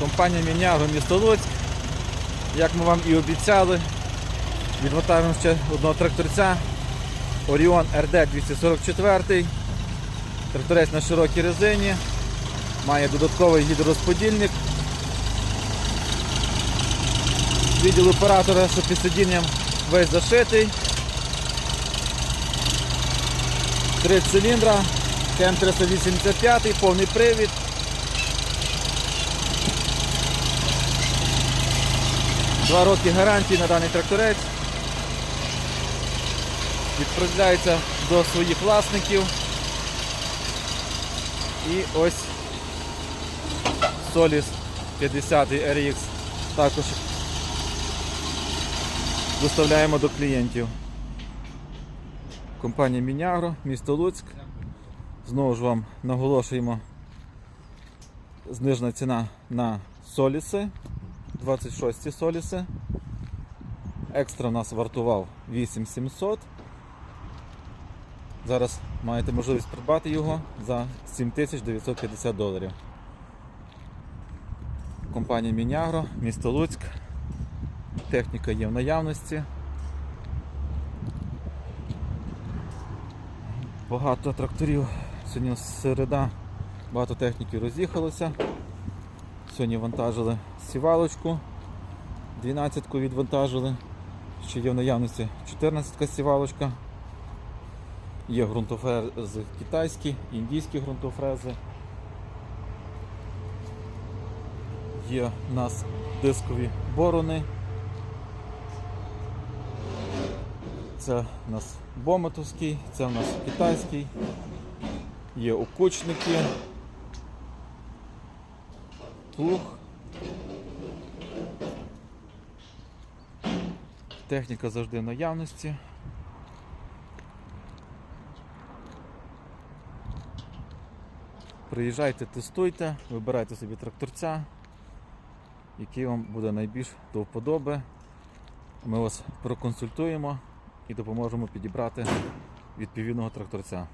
Компанія Мінягро місто Луцьк. Як ми вам і обіцяли, відмотаємо ще одного тракторця Orion RD 244. Тракторець на широкій резині. Має додатковий гідророзподільник. Відділ оператора, що під сидінням весь зашитий. Три циліндра, КМ385, повний привід. Два роки гарантії на даний тракторець. Відправляється до своїх власників. І ось Solis 50 RX також доставляємо до клієнтів. Компанія Мінягро, місто Луцьк. Знову ж вам наголошуємо знижена ціна на соліси. 26 соліси. Екстра нас вартував 8700. Зараз маєте можливість придбати його за 7950 доларів. Компанія Мінягро, місто Луцьк. Техніка є в наявності. Багато тракторів. Сьогодні середа, багато техніки роз'їхалося. Сьогодні вантажили сівалочку, 12-ку відвантажили. Ще є в наявності 14-ка сівалочка. Є ґрунтофрези китайські, індійські ґрунтофрези. Є у нас дискові борони. Це у нас бометовський, це у нас китайський. Є окучники. Плуг. Техніка завжди в наявності. Приїжджайте, тестуйте, вибирайте собі тракторця, який вам буде найбільш до вподоби. Ми вас проконсультуємо і допоможемо підібрати відповідного тракторця.